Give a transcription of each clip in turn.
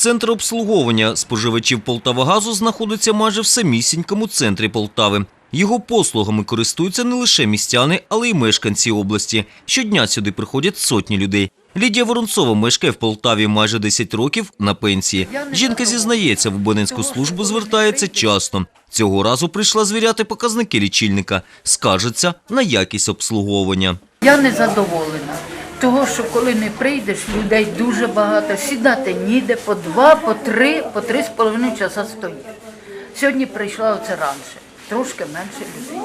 Центр обслуговування споживачів Полтавагазу знаходиться майже в самісінькому центрі Полтави. Його послугами користуються не лише містяни, але й мешканці області. Щодня сюди приходять сотні людей. Лідія Воронцова мешкає в Полтаві майже 10 років на пенсії. Жінка зізнається, в абонентську службу звертається часто. Цього разу прийшла звіряти показники лічильника. Скаржиться на якість обслуговування. Я не задоволена. Того, що коли не прийдеш, людей дуже багато, сідати ніде по два, по три, по три з половиною часа стоїть. Сьогодні прийшла оце раніше, трошки менше людей.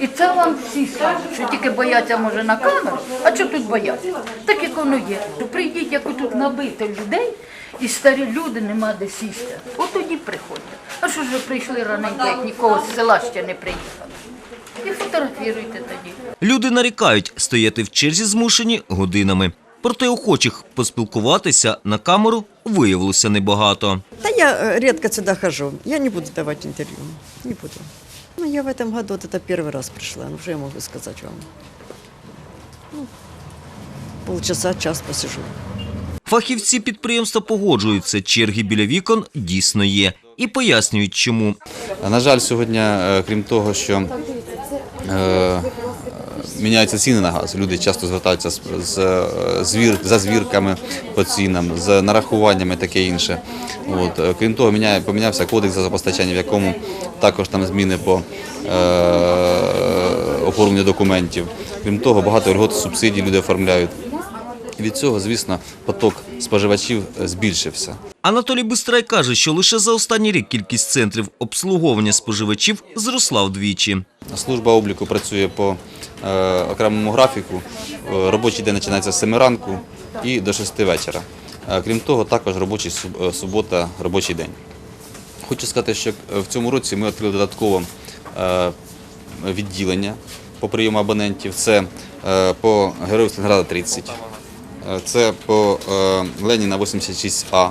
І це вам всі скажуть, що тільки бояться може на камеру, а що тут бояться? Так як воно є. То прийдіть, як тут набито людей, і старі люди нема де сісти. От тоді приходять. А що ж ви прийшли раненько, як нікого з села ще не приїхали? І фотографіруйте тоді. Люди нарікають, стояти в черзі змушені годинами. Проте охочих поспілкуватися на камеру виявилося небагато. Да я э, редко сюда хожу. Я не буду давать интервью. Не буду. Ну, я в этом году вот это первый раз пришла. Ну, что я могу сказать вам? Ну, полчаса, час посижу. Фахівці підприємства погоджуються, черги біля вікон дійсно є. І пояснюють, чому. На жаль, сьогодні, е, крім того, що е, міняються ціни на газ, люди часто звертаються з, з, е, звір, за звірками по цінам, з нарахуваннями таке інше. От. е, Крім того, міняє, помінявся кодекс за постачання, в якому також там зміни по е, оформленню документів. Крім того, багато льгот субсидій люди оформляють. Від цього, звісно, поток споживачів е, збільшився. Анатолій Бистрай каже, що лише за останній рік кількість центрів обслуговування споживачів зросла вдвічі. Служба обліку працює по е, окремому графіку. Е, Робочий день починається з 7 ранку і до 6 вечора. Крім того, також робочий субота, робочий день. Хочу сказати, що в цьому році ми відкрили додатково е, відділення по прийому абонентів. Це по Героїв Сталінграда 30, е, це по е, Леніна 86А.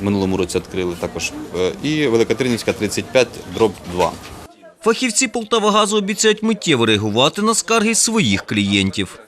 В минулому році відкрили також. е, І Великотринівська 35, дроб 2. Фахівці Полтавагазу обіцяють миттєво реагувати на скарги своїх клієнтів.